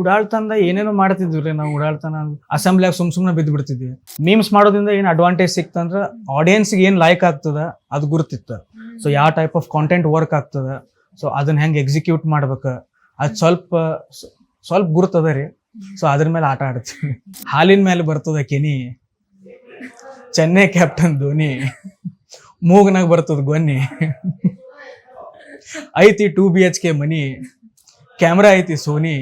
ಉಡಾಳ್ತಂದ ಏನೇನೋ ಮಾಡ್ತಿದ್ವಿ ರೀ ನಾವು ಉಡಾಳ್ತನ ಅಸೆಂಬ್ಲಿಯಾಗ ಸುಮ್ ಸುಮ್ಮನೆ ಬಿದ್ದು ಬಿಡ್ತಿದ್ವಿ. ಮೀಮ್ಸ್ ಮಾಡೋದ್ರಿಂದ ಏನು ಅಡ್ವಾಂಟೇಜ್ ಸಿಕ್ತಂದ್ರ ಆಡಿಯನ್ಸ್ಗೆ ಏನು ಲೈಕ್ ಆಗ್ತದ ಅದು ಗುರುತಿತ್ತು. ಸೊ ಯಾವ ಟೈಪ್ ಆಫ್ ಕಾಂಟೆಂಟ್ ವರ್ಕ್ ಆಗ್ತದ ಸೊ ಅದನ್ನ ಹೆಂಗೆ ಎಕ್ಸಿಕ್ಯೂಟ್ ಮಾಡ್ಬೇಕು ಅದು ಸ್ವಲ್ಪ ಸ್ವಲ್ಪ ಗುರುತದ ರೀ. ಸೊ ಅದ್ರ ಮೇಲೆ ಆಟ ಆಡ್ತೀವಿ. ಹಾಲಿನ ಮೇಲೆ ಬರ್ತದ ಕೆನಿ ಚೆನ್ನೈ ಕ್ಯಾಪ್ಟನ್ ಧೋನಿ ಮೂಗ್ನಾಗ ಬರ್ತದ ಗೊನ್ನಿ ಐತಿ ಟೂ ಬಿ ಎಚ್ ಕೆ ಮನಿ ಕ್ಯಾಮ್ರಾ ಐತಿ ಸೋನಿ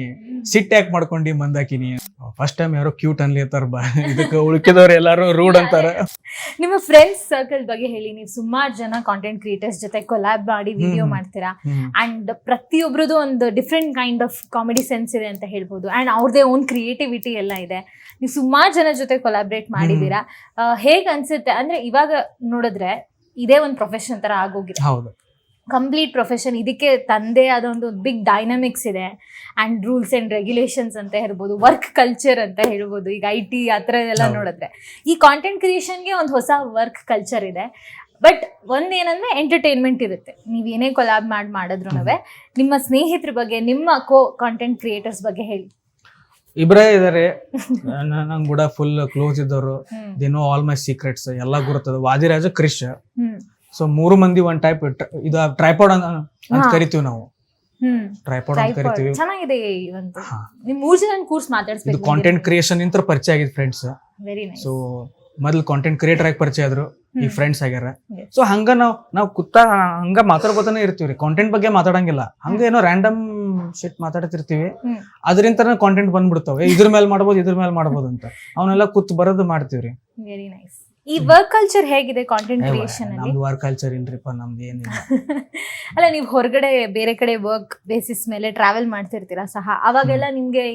ಸಿಟ್ ಯಾಕೆ ಮಾಡ್ಕೊಂಡಿ ಮಂದಾಕಿನಿ? ಫಸ್ಟ್ ಟೈಮ್ ಯಾರೋ ಕ್ಯೂಟ್ ಅನ್ಲಿತ್ತಾರ ಬಾ. ಇದಕ್ಕೆ ಉಳ್ಕಿದವ್ರು ಎಲ್ಲಾರು ರೂಡ್ ಅಂತಾರ. ನಿಮ್ಮ ಫ್ರೆಂಡ್ಸ್ ಸರ್ಕಲ್ ಬಗ್ಗೆ ಹೇಳಿ ನೀವು ಸುಮಾರು ಜನ ಕಾಂಟೆಂಟ್ ಕ್ರಿಯೇಟರ್ಸ್ ಜೊತೆ ಕೊಲಾಬ್ ಮಾಡಿ ವಿಡಿಯೋ. ಮಾಡ್ತೀರಾ. ಅಂಡ್ ಪ್ರತಿಯೊಬ್ರದ್ದು ಒಂದು different kind of comedy sense ಇದೆ ಅಂತ ಹೇಳ್ಬೋದು. ಅಂಡ್ ಅವ್ರದೇ ಓನ್ ಕ್ರಿಯೇಟಿವಿಟಿ ಎಲ್ಲ ಇದೆ. ನೀವು ಸುಮಾರು ಜನ ಜೊತೆ ಕೊಲಾಬ್ರೇಟ್ ಮಾಡಿದ್ದೀರಾ ಹೇಗೆ ಅನ್ಸುತ್ತೆ? ಅಂದ್ರೆ ಇವಾಗ ನೋಡಿದ್ರೆ ಇದೇ ಒಂದು ಪ್ರೊಫೆಷನ್ ತರ ಆಗೋಗಿದೆ. ಹೌದು. ಕಂಪ್ಲೀಟ್ ಪ್ರೊಫೆಷನ್ ಇದಕ್ಕೆ ತಂದೆ ಅದೊಂದು ಒಂದು ಬಿಗ್ ಡೈನಮಿಕ್ಸ್ ಇದೆ. ಆ್ಯಂಡ್ ರೂಲ್ಸ್ ಆ್ಯಂಡ್ ರೆಗ್ಯುಲೇಷನ್ಸ್ ಅಂತ ಹೇಳ್ಬೋದು ವರ್ಕ್ ಕಲ್ಚರ್ ಅಂತ ಹೇಳ್ಬೋದು ಈಗ ಐ ಟಿ ಆ ಥರ ಎಲ್ಲ ನೋಡಿದ್ರೆ. ಈ ಕಾಂಟೆಂಟ್ ಕ್ರಿಯೇಷನ್ಗೆ ಒಂದು ಹೊಸ ವರ್ಕ್ ಕಲ್ಚರ್ ಇದೆ. ಬಟ್ ಒಂದೇನಂದ್ರೆ ಎಂಟರ್ಟೈನ್ಮೆಂಟ್ ಇರುತ್ತೆ. ನೀವು ಏನೇ ಕೊಲಾಬ್ ಮಾಡಿ ಮಾಡಿದ್ರು ನಿಮ್ಮ ಸ್ನೇಹಿತರ ಬಗ್ಗೆ ನಿಮ್ಮ ಕೋ ಕಾಂಟೆಂಟ್ ಕ್ರಿಯೇಟರ್ಸ್ ಬಗ್ಗೆ ಹೇಳಿ. ಇಬ್ರೇ ಇದಾರೆ. ನಂಗೆ ಕೂಡ ಫುಲ್ ಕ್ಲೋಸ್ ಇದ್ದವರು. ದಿನೋ ಆಲ್ ಮೈ ಸೀಕ್ರೆಟ್ಸ್ ಎಲ್ಲ ಗುರುತದ. ವಾದಿರಾಜ ಕ್ರಿಶ್ ಸೊ ಮೂರು ಮಂದಿ ಒಂದ್ ಟೈಪ್ ಇದು ಟ್ರೈಪಾಡ್ ಅಂತ ಕರಿತೀವಿ ನಾವು. ಟ್ರೈಪಾಡ್ ಅಂತ ಕರಿತೀವಿ. ಚೆನ್ನಾಗಿದೆ ಹಾ. ನಿಮ್ ಮೂರ್ ಜನ ಕೂರ್ಸ್ ಇದು ಮಾತಾಡ್ಸ್ಬೇಕು ಕಾಂಟೆಂಟ್ ಕ್ರಿಯೇಷನ್ ಇಂತ ಪರಿಚಯ ಆಗಿದೆ ಫ್ರೆಂಡ್ಸ್ ವೆರಿ ನೈಸ್ ಸೊ ಮೊದ್ಲು ಕಾಂಟೆಂಟ್ ಕ್ರಿಯೇಟರ್ ಆಗಿ ಪರಿಚಯ ಆದ್ರು ಈ ಫ್ರೆಂಡ್ಸ್ ಆಗ್ಯಾರ. Yes. ಸೊ ಹಂಗ ನಾವು ನಾವು ಕುತ್ತ ಹಂಗ ಮಾತಾಡ್ಕೋತಾನೆ ಇರ್ತೀವಿ ಕಾಂಟೆಂಟ್ ಬಗ್ಗೆ ಮಾತಾಡಂಗಿಲ್ಲ. ಹಂಗ ಏನೋ ರ್ಯಾಂಡಮ್ ಶಿಟ್ ಮಾತಾಡ್ತಿರ್ತೀವಿ. ಹ್ಮ್. ಅದರಿಂದ ಕಾಂಟೆಂಟ್ ಬಂದ್ಬಿಡ್ತಾವೆ. ಇದ್ರ ಮೇಲೆ ಮಾಡ್ಬೋದು ಇದ್ರ ಮೇಲೆ ಮಾಡ್ಬೋದು ಅಂತ. ಅವನ್ನೆಲ್ಲ ಕುತ್ ಬರೋದು ರೀ. ವೆರಿ ನೈಸ್ ಈ ವರ್ಕ್ ಕಲ್ಚರ್ ಹೇಗಿದೆ ಕಾಂಟೆಂಟ್ ಕ್ರಿಯೇಷನ್ ಅಲ್ಲಿ? ನಮ್ದು ವರ್ಕ್ ಕಲ್ಚರ್ ಇಲ್ರಿಪ್ಪ ನಮ್ದು ಏನಿಲ್ಲ. ಅಲ್ಲ ನೀವು ಹೊರಗಡೆ ಬೇರೆ ಕಡೆ ವರ್ಕ್ ಬೇಸಿಸ್ ಮೇಲೆ ಟ್ರಾವೆಲ್ ಮಾಡ್ತಿರ್ತೀರಾ ಸಹ? ಅವಾಗೆಲ್ಲ ನಿಮ್ಗೆ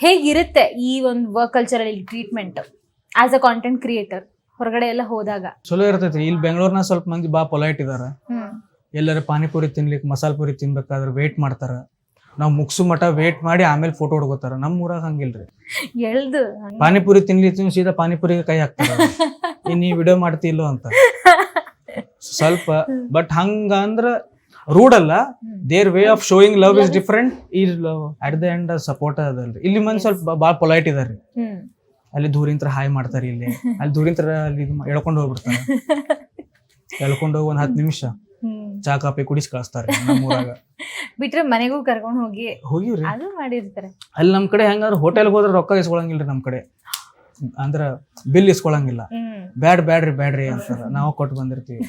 ಹೇಗಿರುತ್ತೆ ಈ ಒಂದು ವರ್ಕ್ ಕಲ್ಚರ್ ಅಲ್ಲಿ treatment as a content creator ಹೊರಗಡೆ ಎಲ್ಲ ಹೋದಾಗ? ಚಲೋ ಇರ್ತೈತಿ. ಇಲ್ಲಿ ಬೆಂಗಳೂರ್ನ ಸ್ವಲ್ಪ ಮಂದಿ ಬಾ ಪೊಲೈಟ್ ಇದಾರ. ಎಲ್ಲರೂ ಪಾನಿಪುರಿ ತಿನ್ಲಿಕ್ಕೆ ಮಸಾಲ ಪುರಿ ತಿನ್ಬೇಕಾದ್ರೆ ವೇಟ್ ಮಾಡ್ತಾರ. ನಾವ್ ಮುಗಿಸು ಮಠ ವೇಟ್ ಮಾಡಿ ಆಮೇಲೆ ಫೋಟೋ ಹೊಡ್ಕೋತಾರ. ನಮ್ಮ ಊರಾಗ ಹಂಗಿಲ್ರಿ. ಎಳ್ದು. ಪಾನಿಪುರಿ ತಿನ್ಲಿತ್ತೀನಿ ಸೀದಾ ಪಾನಿಪುರಿಗೆ ಕೈ ಹಾಕ್ತಾರ. ಏನ್ ನೀ ವಿಡಿಯೋ ಮಾಡ್ತಿಲ್ಲೋ ಅಂತ. ಸ್ವಲ್ಪ ಬಟ್ ಹಂಗ ಅಂದ್ರ ರೂಡ್ ಅಲ್ಲ. There way of showing love is different ಈ love at the end support ಅದಲ್ರಿ. ಇಲ್ಲಿ ಮಂದಿ ಸ್ವಲ್ಪ ಭಾಳ ಪೊಲೈಟ್ ಇದಾರ್ರಿ. ಅಲ್ಲಿ ದೂರಿಂತ್ರ ಹಾಯ್ ಮಾಡ್ತಾರೆ ಇಲ್ಲಿ. ಅಲ್ಲಿ ದೂರಿಂತ್ರ ಅಲ್ಲಿ ಎಳ್ಕೊಂಡು ಹೋಗ್ಬಿಡ್ತಾರೆ. ಎಳ್ಕೊಂಡು ಹೋಗಿ ಒಂದ್ ಹತ್ತು ನಿಮಿಷ. ಚಾ ಕಾಫಿ ಕುಡಿಸಿ ಕಳಿಸ್ತಾರೆ ನಮ್ಮೂರಾಗ. ಬಿಟ್ರೆ ಮನೆಗೂ ಕರ್ಕೊಂಡು ಹೋಗಿ ಹೋಗಿ ಅದು ಮಾಡಿರ್ತಾರೆ. ಅಲ್ಲಿ ನಮ್ ಕಡೆ ಹೆಂಗಾದ್ರು ಹೋಟೆಲ್ ಹೋದ್ರೆ ರೊಕ್ಕ ಇಸ್ಕೊಳಂಗಿಲ್ರಿ ನಮ್ ಕಡೆ. ಅಂದ್ರ ಬಿಲ್ ಇಸ್ಕೊಳಂಗಿಲ್ಲ. ಬ್ಯಾಡ್ ಬ್ಯಾಡ್ರಿ ಬ್ಯಾಡ್ರಿ ಅಂತ ನಾವು ಕೊಟ್ಟು ಬಂದಿರ್ತೀವಿ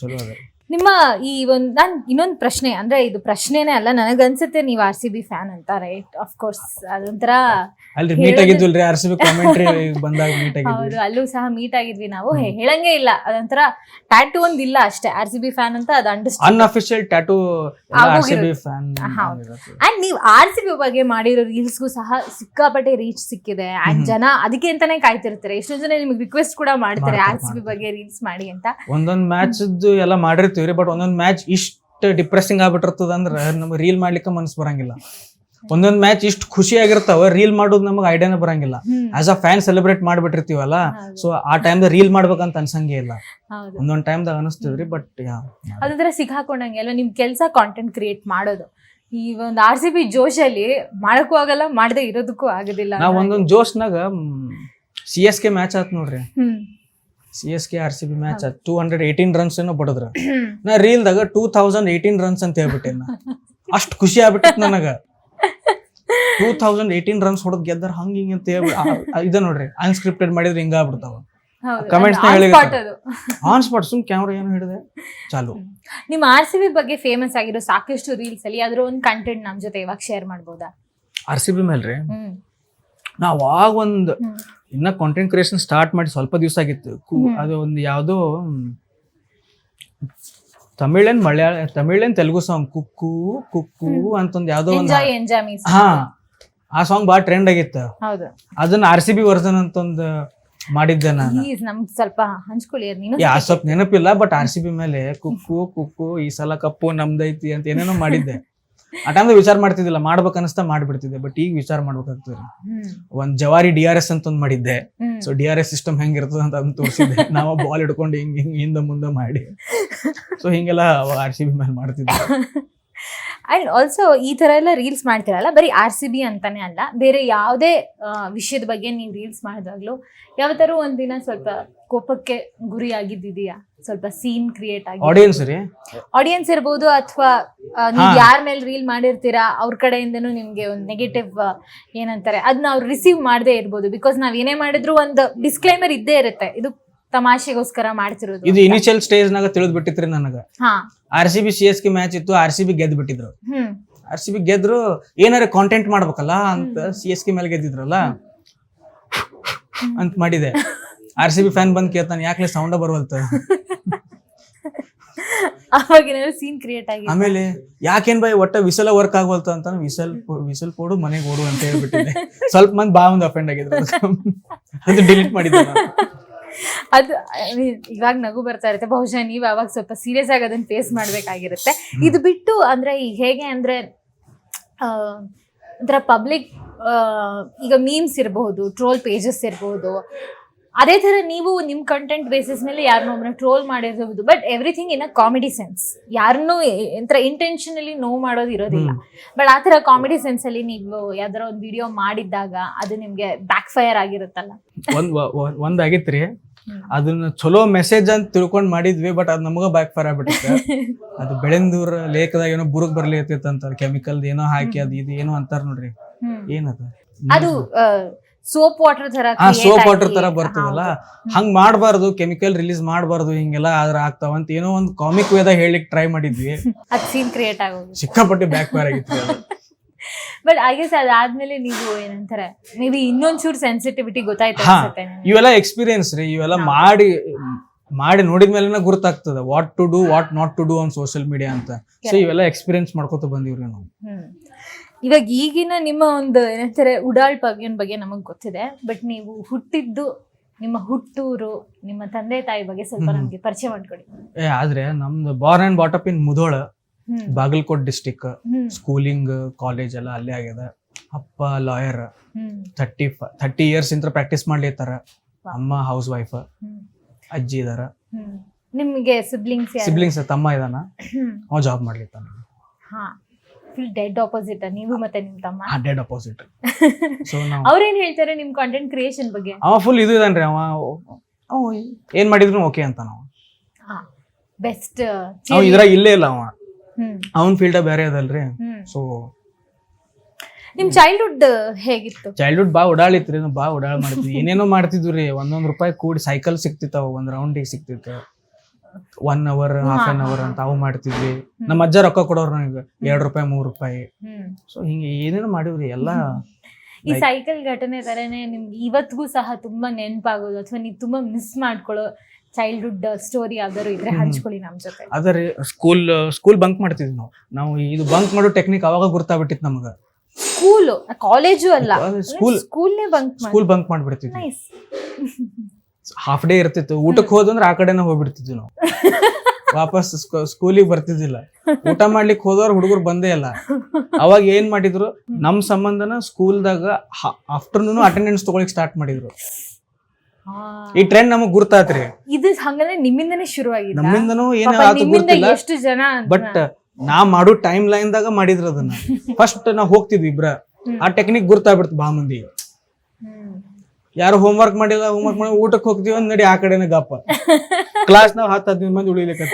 ಚಲೋ ಅದ. ನಿಮ್ಮ ಈ ಒಂದು ನಾನು ಇನ್ನೊಂದು ಪ್ರಶ್ನೆ ಅಂದ್ರೆ ಇದು ಪ್ರಶ್ನೆನೇ ಅಲ್ಲ ನನಗನ್ಸುತ್ತೆ ನೀವು ಆರ್ ಸಿ ಬಿ ಫ್ಯಾನ್ ಅಂತ ರೈಟ್ ಆಫ್ ಕೋರ್ಸ್ ಅದೊಂಥರ ಅಲ್ರಿ ಮೀಟ್ ಆಗಿದ್ವಿಲ್ರಿ ಆರ್ ಸಿ ಬಿ ಕಾಮೆಂಟ್ರಿ ಬಂದಾಗ ಮೀಟ್ ಆಗಿದ್ವಿ. ಹೌದು ಅಲ್ಲೂ ಸಹ ಮೀಟ್ ಆಗಿದ್ವಿ ನಾವು. ಹೇ- ಹೇಳಂಗೇ ಇಲ್ಲ ಅದೊಂಥರ ಟ್ಯಾಟು ಒಂದ್ ಇಲ್ಲ ಅಷ್ಟೇ ಆರ್ ಸಿ ಬಿ ಫ್ಯಾನ್ ಅಂತ ಅದು understand unofficial tattoo R C B ಆಗೋಗಿರುತ್ತೆ. Fan ಹೌದು. ಅಂಡ್ ನೀವು ಆರ್ ಸಿ ಬಿ ಬಗ್ಗೆ ಮಾಡಿರೋ ರೀಲ್ಸ್ಗೂ ಸಹ ಸಿಕ್ಕಾಪಟ್ಟೆ ರೀಚ್ ಸಿಕ್ಕಿದೆ. ಅಂಡ್ ಜನ ಅದಕ್ಕೆ ಅಂತಾನೆ ಕಾಯ್ತಿರ್ತಾರೆ. ಎಷ್ಟೋ ಜನ ನಿಮ್ಗೆ ರಿಕ್ವೆಸ್ಟ್ ಕೂಡ ಮಾಡ್ತಾರೆ ಮಾಡ್ತಾರೆ, ಆರ್ ಸಿ ಬಿ ಬಗ್ಗೆ ರೀಲ್ಸ್ ಮಾಡಿ ಅಂತ. ಒಂದೊಂದ್ ಮ್ಯಾಚ್ ಎಲ್ಲ ಮಾಡಿರ್ತೀವ್ರಿ ಬಟ್ ಒಂದೊಂದು ಮ್ಯಾಚ್ ಇಷ್ಟು ಡಿಪ್ರೆಸಿಂಗ್ ಆಗ್ಬಿಟ್ಟಿರ್ತದ ಅಂದ್ರೆ ನಮ್ಗೆ ರೀಲ್ ಮಾಡ್ಲಿಕ್ಕೆ ಮನಸ್ಸು ಬರಂಗಿಲ್ಲ. ಒಂದೊಂದು ಮ್ಯಾಚ್ ಇಷ್ಟು ಖುಷಿ ಆಗಿರ್ತಾವ ರೀಲ್ ಮಾಡೋದು ನಮಗೆ ಐಡಿಯಾನೇ ಬರಂಗಿಲ್ಲ. ಆಸ್ ಅ ಫ್ಯಾನ್ ಸೆಲೆಬ್ರೇಟ್ ಮಾಡ್ಬಿಟ್ಟಿರ್ತೀವಲ್ಲ. ಸೊ ಆ ಟೈಮ್ ರೀಲ್ ಮಾಡ್ಬೇಕಂತ ಅನ್ಸಂಗೇ ಇಲ್ಲ. ಒಂದೊಂದು ಟೈಮ್ದಾಗ ಅನಿಸ್ತಿದ್ರಿ ಬಟ್ ಅದಂದ್ರೆ ಸಿಗಾಕೊಂಡಂಗೆ ಅಲ್ವಾ ನಿಮ್ ಕೆಲಸ ಕಾಂಟೆಂಟ್ ಕ್ರಿಯೇಟ್ ಮಾಡೋದು. ಈ ಒಂದು ಆರ್ ಸಿ ಬಿ ಜೋಶಲ್ಲಿ ಮಾಡಕ್ಕೂ ಆಗಲ್ಲ ಮಾಡದೆ ಇರೋದಕ್ಕೂ ಆಗೋದಿಲ್ಲ ನಾವು ಒಂದೊಂದು ಜೋಶ್ನಾಗ ಸಿ ಎಸ್ ಕೆ ಮ್ಯಾಚ್ ಆತ್ ನೋಡ್ರಿ. C S K R C B match two hundred eighteen runs ಏನೋ ಬಡದ್ರ. ನಾ ರೀಲ್ದಾಗ ಟೂ ತೌಸಂಡ್ ಏಯ್ಟೀನ್ ರನ್ಸ್ ಅಂತ ಹೇಳ್ಬಿಟ್ಟೆ ನಾ. ಅಷ್ಟ್ ಖುಷಿ ಆಗ್ಬಿಟ್ಟಿತ್ ನನಗ. ಟೂ ತೌಸಂಡ್ ಏಯ್ಟೀನ್ ರನ್ಸ್ ಹೊಡೆದ್ ಗೆದ್ದಾರ ಹಂಗ ಹಿಂಗ ಅಂತ ಹೇಳ್ಬಿಟ್ಟು ಇದ ನೋಡ್ರಿ ಅನ್ಸ್ಕ್ರಿಪ್ಟೆಡ್ ಮಾಡಿದ್ರೆ ಹಿಂಗ ಆಗ್ಬಿಡ್ತಾವ. ಅದು. ಆನ್ ಸ್ಪಾಟ್ ಸುಮ್ ಕ್ಯಾಮ್ರಾ ಏನು ಹಿಡಿದೆ. ಚಾಲು. ನಿಮ್ಮ ಆರ್ ಸಿ ಬಿ ಬಗ್ಗೆ ಫೇಮಸ್ ಆಗಿರೋ ಸಾಕಷ್ಟು ರೀಲ್ಸ್ ಅಲ್ಲಿ ಅದ್ರ ಒಂದು ಕಂಟೆಂಟ್ ನಮ್ಮ ಜೊತೆ ಇವಾಗ ಶೇರ್ ಮಾಡ್ಬೋದಾ? ಆರ್ ಸಿ ಬಿ ಮೇಲ್ರಿ? ರೀ ನಾ ಅವಾಗ ಒಂದ್. ಇನ್ನ ಕಾಂಟೆಂಟ್ ಕ್ರಿಯೇಷನ್ ಸ್ಟಾರ್ಟ್ ಮಾಡಿ ಸ್ವಲ್ಪ ದಿವಸ ಆಗಿತ್ತು. ಅದು ಒಂದು ಯಾವ್ದೋ ತಮಿಳನ್ ಮಲಯಾಳ ತಮಿಳನ್ ತೆಲುಗು ಸಾಂಗ್ ಕುಕ್ಕು ಕುಕ್ಕು ಅಂತ ಒಂದು ಯಾವ್ದೋ ಒಂದು ಹಾ ಆ ಸಾಂಗ್ ಬಾಳ ಟ್ರೆಂಡ್ ಆಗಿತ್ತು. ಅದನ್ನ ಆರ್ ಸಿ ಬಿ ವರ್ಜನ್ ಅಂತ ಒಂದು ಮಾಡಿದ್ದೆ ನಾನು. ನಮ್ಗೆ ಸ್ವಲ್ಪ ಹಂಚ್ಕೊಳ್ಳಿ ನೀನು ಯಾ ಸ್ವಲ್ಪ ನೆನಪಿಲ್ಲ ಬಟ್ ಆರ್ ಸಿ ಬಿ ಮೇಲೆ ಕುಕ್ಕು ಕುಕ್ಕು ಈ ಸಲ ಕಪ್ಪು ನಮ್ದೈತಿ ಅಂತ ಏನೇನೋ ಮಾಡಿದ್ದೆ. ಆ ವಿಚಾರ ಮಾಡ್ತಿದ್ದಿಲ್ಲ ಮಾಡ್ಬೇಕು ಅನಿಸ್ತಾ ಮಾಡ್ಬಿಡ್ತಿದ್ದೆ ಬಟ್ ಈಗ ವಿಚಾರ ಮಾಡ್ಬೇಕಾಗ್ತದೆ. ಒಂದ್ ಜವಾರಿ ಡಿ ಆರ್ ಎಸ್ ಅಂತ ಒಂದ್ ಮಾಡಿದ್ದೆ so D R S system ಹೆಂಗಿರ್ತದ ಅಂತ ಅದನ್ನ ತೋರಿಸಿದ್ದೆ. ನಾವು ಬಾಲ್ ಹಿಡ್ಕೊಂಡು ಹಿಂಗ್ ಹಿಂಗ್ ಹಿಂದ ಮುಂದೆ ಮಾಡಿ. ಸೊ ಹಿಂಗೆಲ್ಲ ಆರ್ ಸಿ ಬಿ ಮೇಲೆ ಮಾಡ್ತಿದ್ದೆ. ಅಂಡ್ ಆಲ್ಸೋ ಈ ತರ ಎಲ್ಲ ರೀಲ್ಸ್ ಮಾಡ್ತಿರಲ್ಲ ಬರೀ ಆರ್ ಸಿ ಬಿ ಅಂತಾನೆ ಅಲ್ಲ ಬೇರೆ ಯಾವುದೇ ವಿಷಯದ ಬಗ್ಗೆ ನೀವು ರೀಲ್ಸ್ ಮಾಡಿದಾಗಲೂ ಯಾವತ್ತಾರು ತರ ಒಂದಿನ ಸ್ವಲ್ಪ ಕೋಪಕ್ಕೆ ಗುರಿ ಆಗಿದ್ದಿದೆಯಾ ಸ್ವಲ್ಪ ಸೀನ್ ಕ್ರಿಯೇಟ್ ಆಗಿ. ಆಡಿಯನ್ಸ್ ರೀ? ಆಡಿಯನ್ಸ್ ಇರ್ಬೋದು ಅಥವಾ ನೀವು. ಯಾರ ಮೇಲೆ ರೀಲ್ ಮಾಡಿರ್ತೀರಾ ಅವ್ರ ಕಡೆಯಿಂದನೂ ನಿಮಗೆ ಒಂದು ನೆಗೆಟಿವ್ ಏನಂತಾರೆ ಅದನ್ನ ಅವ್ರು ರಿಸೀವ್ ಮಾಡದೇ ಇರ್ಬೋದು ಬಿಕಾಸ್ ನಾವ್ ಏನೇ ಮಾಡಿದ್ರು ಒಂದು ಡಿಸ್ಕ್ಲೈಮರ್ ಇದ್ದೇ ಇರುತ್ತೆ. ಇದು ತಮಾಷೆಗೋಸ್ಕರ ಮಾಡ್ತಿರೋದು ಇದು ಇನಿಷಿಯಲ್ ಸ್ಟೇಜ್ ನಾಗ ತಿಳಿದ್ ಬಿಟ್ಟಿತ್ರಿ ನನಗ. ಹಾ. R C B C S K match ಇತ್ತು ಆರ್ ಸಿ ಬಿ ಗೆದ್ ಬಿಟ್ಟಿದ್ರು. ಹ್ಮ್. ಆರ್ ಸಿ ಬಿ ಗೆದ್ರು ಏನಾರ ಕಾಂಟೆಂಟ್ ಮಾಡ್ಬೇಕಲ್ಲ ಅಂತ ಸಿ ಎಸ್ ಕೆ ಮೇಲೆ ಗೆದ್ದಿದ್ರಲ್ಲ? ಅಂತ ಮಾಡಿದೆ. ಆರ್ ಸಿ ಬಿ ಫ್ಯಾನ್ ಬಂದ್ ಕೇಳ್ತಾನೆ ಯಾಕ್ಲೆ ಸೌಂಡ ಬರುವಲ್ತ? ಅವಾಗ ಏನಾದ್ರು ಸೀನ್ ಕ್ರಿಯೇಟ್ ಆಗಿ ಆಮೇಲೆ ಯಾಕೇನ್ ಬಾಯ್ ಒಟ್ಟ ವಿಸಲ ವರ್ಕ್ ಆಗ್ವಲ್ತ ಅಂತ ವಿಸಲ್ ವಿಸಲ್ ಕೊಡು ಮನೆಗೆ ಓಡು ಅಂತ ಹೇಳ್ಬಿಟ್ಟಿದ್ದೆ. ಸ್ವಲ್ಪ ಮಂದಿ ಬಾ ಒಂದು ಅಫೆಂಡ್ ಆಗಿದ್ರು. ಅದು ಡಿಲೀಟ್ ಮಾಡಿದ್ದೆ ನಾನು. ಅದು ಇವಾಗ ನಗು ಬರ್ತಾ ಇರುತ್ತೆ. ಬಹುಶಃ ನೀವು ಅವಾಗ ಸ್ವಲ್ಪ ಸೀರಿಯಸ್ ಆಗಿ ಅದನ್ನ ಫೇಸ್ ಮಾಡ್ಬೇಕಾಗಿರುತ್ತೆ. ಇದು ಬಿಟ್ಟು ಅಂದ್ರೆ ಈಗ ಹೇಗೆ ಅಂದ್ರೆ ಒಂಥರ ಪಬ್ಲಿಕ್ ಈಗ ಮೀಮ್ಸ್ ಇರಬಹುದು ಟ್ರೋಲ್ ಪೇಜಸ್ ಇರಬಹುದು ಅದೇ ತರ ನೀವು ನಿಮ್ ಕಂಟೆಂಟ್ ಬೇಸಿಸ್ ಮೇಲೆ ಯಾರನ್ನೋ ಒಬ್ಬನ ಟ್ರೋಲ್ ಮಾಡಿರಬಹುದು but everything in a comedy sense ಯಾರನ್ನೂ ಒಂಥರ ಇಂಟೆನ್ಷನಲಿ ನೋವು ಮಾಡೋದು ಇರೋದಿಲ್ಲ. ಬಟ್ ಆ ತರ ಕಾಮಿಡಿ ಸೆನ್ಸ್ ಅಲ್ಲಿ ನೀವು ಯಾವ್ದಾರ ಒಂದು ವಿಡಿಯೋ ಮಾಡಿದ್ದಾಗ ಅದು ನಿಮ್ಗೆ ಬ್ಯಾಕ್ ಫೈರ್ ಆಗಿರುತ್ತಲ್ಲ. ಒಂದ್ ಒಂದ್ ಆಗಿತ್ರಿ ಅದನ್ನ ಚಲೋ ಮೆಸೇಜ್ ಅಂತ ತಿಳ್ಕೊಂಡ್ ಮಾಡಿದ್ವಿ ಬಟ್ ಅದ್ ನಮಗ ಬ್ಯಾಕ್ ಫೈರ್ ಆಗ್ಬಿಟ್ಟಿತ್ತು. ಅದು ಬೆಳೆಂದೂರ್ ಲೇಖದಾಗ ಏನೋ ಬುರುಗ್ ಬರ್ಲಿ ಅಂತಾರ ಕೆಮಿಕಲ್ ಏನೋ ಹಾಕಿ ಅದು ಇದು ಏನೋ ಅಂತಾರ ನೋಡ್ರಿ. ಏನದ? ಅದು ಸೋಪ್ ವಾಟರ್ ತರ ಸೋಪ್ ವಾಟರ್ ತರ ಬರ್ತದಲ್ಲ. ಹಂಗ್ ಮಾಡಬಾರ್ದು ಕೆಮಿಕಲ್ ರಿಲೀಸ್ ಮಾಡಬಾರ್ದು ಹಿಂಗೆಲ್ಲ ಆದ್ರ ಆಗ್ತಾವ ಅಂತ ಏನೋ ಒಂದು ಕಾಮಿಕ್ ವೇದ ಹೇಳಿಕ್ ಟ್ರೈ ಮಾಡಿದ್ವಿ ಅದ್ ಸೀನ್ ಕ್ರಿಯೇಟ್ ಆಗೋದು ಸಿಕ್ಕಾಪಟ್ಟೆ ಬ್ಯಾಕ್ ಫೈರ್ ಆಗಿತ್ತು ಅದು. ಬಟ್ ಐ ಗೆಸ್ ಅದಾದ್ಮೇಲೆ ನೀವು ಏನಂತಾರೆ ಮೇ ಬಿ ಚೂರ್ ಸೆನ್ಸಿಟಿವಿಟಿ ಗೊತ್ತಾಯ್ತು ಹಾ. ಅನ್ಸುತ್ತೆ ನಿಮ್ಗೆ. ಇವೆಲ್ಲ ಎಕ್ಸ್ಪೀರಿಯನ್ಸ್ ರೀ ಇವೆಲ್ಲ ಮಾಡಿ ಮಾಡಿ ನೋಡಿದ್ಮೇಲೆ ಗುರ್ತಾಗ್ತದ what to do what not to do on social media ಅಂತ ಸೊ. ಇವೆಲ್ಲ ಎಕ್ಸ್ಪೀರಿಯನ್ಸ್ ಮಾಡ್ಕೊತ ಬಂದಿವ್ರಿ ನಾವು ಹ್ಮ್ ಇವಾಗ ಈಗಿನ ನಿಮ್ಮ ಒಂದು ಏನಂತಾರೆ ಉಡಾಳ್ ಪವ್ಯನ್ ಬಗ್ಗೆ ನಮಗ್ ಗೊತ್ತಿದೆ. ಬಟ್ ನೀವು ಹುಟ್ಟಿದ್ದು ನಿಮ್ಮ ಹುಟ್ಟೂರು ನಿಮ್ಮ ತಂದೆ ತಾಯಿ ಬಗ್ಗೆ ಸ್ವಲ್ಪ. ನಮ್ಗೆ ಪರಿಚಯ ಮಾಡ್ಕೊಡಿ. ಏ ಆದ್ರೆ ನಮ್ದು born and brought up in Mudhol Bagalkot district schooling college ಎಲ್ಲ ಅಲ್ಲೇ ಆಗ್ಯದ. ಅಪ್ಪ ಲಾಯರ್ ಥರ್ಟಿ ಥರ್ಟಿ ಇಯರ್ಸ್ ಇಂತ ಪ್ರಾಕ್ಟೀಸ್ ಮಾಡ್ಲಿತ್ತಾರ. ಅಮ್ಮ ಹೌಸ್ ವೈಫ್ ಅಜ್ಜಿ ಇದಾರ. ನಿಮಗೆ ಸಿಬ್ಲಿಂಗ್ಸ್ ಸಿಬ್ಲಿಂಗ್ಸ್ ತಮ್ಮ ಇದಾನ? ಅವ ಜಾಬ್ ಮಾಡ್ಲಿತ್ತಾನ. ಹಾ. ಫುಲ್ ಡೆಡ್ ಆಪೋಸಿಟ್ ನೀವು ಮತ್ತೆ ನಿಮ್ ತಮ್ಮ? ಡೆಡ್ ಅಪೋಸಿಟ್ ಸೊ ನಾವು ಅವ್ರೇನ್ ಹೇಳ್ತಾರೆ ನಿಮ್ ಕಾಂಟೆಂಟ್ ಕ್ರಿಯೇಷನ್ ಬಗ್ಗೆ? ಅವ ಫುಲ್ ಇದು ಇದಾನ್ರಿ ಅವ ಅವ ಏನ್ ಮಾಡಿದ್ರು ಓಕೆ ಅಂತ ನಾವು. ಹಾ ಬೆಸ್ಟ್ ಅವ ಇದ್ರಾಗ ಇಲ್ಲೇ ಇಲ್ಲ ಅವ. ಅವನ್ ಫೀಲ್ಡ್ ಬೇರೆ ಅದಲ್ರಿ. ಸೊ ನಿಮ್ ಚೈಲ್ಡ್ಹುಡ್ ಹೇಗಿತ್ತು? ಚೈಲ್ಡ್ಹುಡ್ ಬಾ ಓಡಾಳಿತ್ರಿ ಬಾ ಓಡಾಳ ಮಾಡ್ತಿದ್ವಿ. ಏನೇನೋ ಮಾಡ್ತಿದ್ವಿ ರೀ. ಒಂದೊಂದ್ ರೂಪಾಯಿ ಕೂಡಿ ಸೈಕಲ್ ಸಿಕ್ತಿತ್ತು ಒಂದ್ ರೌಂಡಿಗೆ ಸಿಕ್ತಿತ್ತು one hour half an hour ಅಂತ ಅವು ಮಾಡ್ತಿದ್ವಿ. ನಮ್ಮ ಅಜ್ಜ ರೊಕ್ಕ ಕೊಡೋರು ನನಗೆ ಎರಡ್ ರೂಪಾಯಿ ಮೂರ್ ರೂಪಾಯಿ. ಸೊ ಹಿಂಗೆ ಏನೇನು ಮಾಡಿವ್ರಿ ಎಲ್ಲಾ. ಈ ಸೈಕಲ್ ಘಟನೆ ತರನೇ ನಿಮ್ಗೆ ಇವತ್ತಿಗೂ ಸಹ ತುಂಬಾ ನೆನಪಾಗೋದು ಅಥವಾ ನೀವು ತುಂಬಾ ಮಿಸ್ ಮಾಡ್ಕೊಳ್ಳೋ ಚೈಲ್ಡ್ಹುಡ್ ಸ್ಟೋರಿ ಯಾವ್ದಾದ್ರು ಇದ್ರೆ. ಹಂಚ್ಕೊಳ್ಳಿ ನಮ್ ಜೊತೆ. ಅದರಿ ಸ್ಕೂಲ್ ಸ್ಕೂಲ್ ಬಂಕ್ ಮಾಡ್ತಿದ್ವಿ ನಾವು. ನಾವು ಇದು ಬಂಕ್ ಮಾಡೋ ಟೆಕ್ನಿಕ್ ಅವಾಗ ಗುರ್ತಾಗ್ಬಿಟ್ಟಿತ್ತು ನಮಗ. ಸ್ಕೂಲ್ ಕಾಲೇಜು ಅಲ್ಲ. ಸ್ಕೂಲ್ ಸ್ಕೂಲ್ನೇ bunk school bunk ಮಾಡ್ಬಿಡ್ತಿದ್ವಿ. Half day ಇರ್ತಿತ್ತು. ಊಟಕ್ಕೆ ಹೋದಂದ್ರೆ ಆ ಕಡೆನೇ ಹೋಗ್ಬಿಡ್ತಿದ್ವಿ ನಾವು. ವಾಪಸ್ ಸ್ಕೂಲಿಗೆ ಬರ್ತಿದ್ದಿಲ್ಲ. ಊಟ ಮಾಡ್ಲಿಕ್ಕೆ ಹೋದವ್ರು ಹುಡುಗರು ಬಂದೇ ಇಲ್ಲ. ಅವಾಗ ಏನ್ ಮಾಡಿದ್ರು? ನಮ್ ಸಂಬಂಧನ ಸ್ಕೂಲ್ದಾಗ ಆಫ್ಟರ್ನೂನ್ ಅಟೆಂಡೆನ್ಸ್ ತಗೊಳಿಕ್ ಸ್ಟಾರ್ಟ್ ಮಾಡಿದ್ರು. ಈ ಟ್ರೆಂಡ್ ನಮಗ್ ಗುರ್ತಾತ್ರಿ. ಇದು ಹಂಗಂದ್ರೆ ನಿಮ್ಮಿಂದನೇ ಶುರುವಾಗಿದೆ ನಮ್ಮಿಂದನೂ ಏನ ಆತು ಗೊತ್ತಿಲ್ಲ. ಎಷ್ಟು ಜನ ಬಟ್ ನಾ ಮಾಡೋ ಟೈಮ್ ಲೈನ್ ದಾಗ ಮಾಡಿದ್ರ ಅದನ್ನ. ಫಸ್ಟ್ ನಾವ್ ಹೋಗ್ತಿದ್ವಿ ಇಬ್ರ. ಆ ಟೆಕ್ನಿಕ್ ಗುರ್ತಾಗ್ಬಿಡ್ತು ಬಾ ಮಂದಿ. ಯಾರು ಹೋಮ್ವರ್ಕ್ ಮಾಡಿಲ್ಲ ಹೋಮ್ವರ್ಕ್ ಮಾಡಿ ಊಟಕ್ಕೆ ಹೋಗ್ತೀವಿ ಅಂದ್ ನಡಿ ಆ ಕಡೆನೇ ಗಪ್ಪ. ಕ್ಲಾಸ್ ನಾವು ಹತ್ತು ಹದಿನೈದು ಮಂದಿ ಉಳಿಲಿಕ್ಕೆ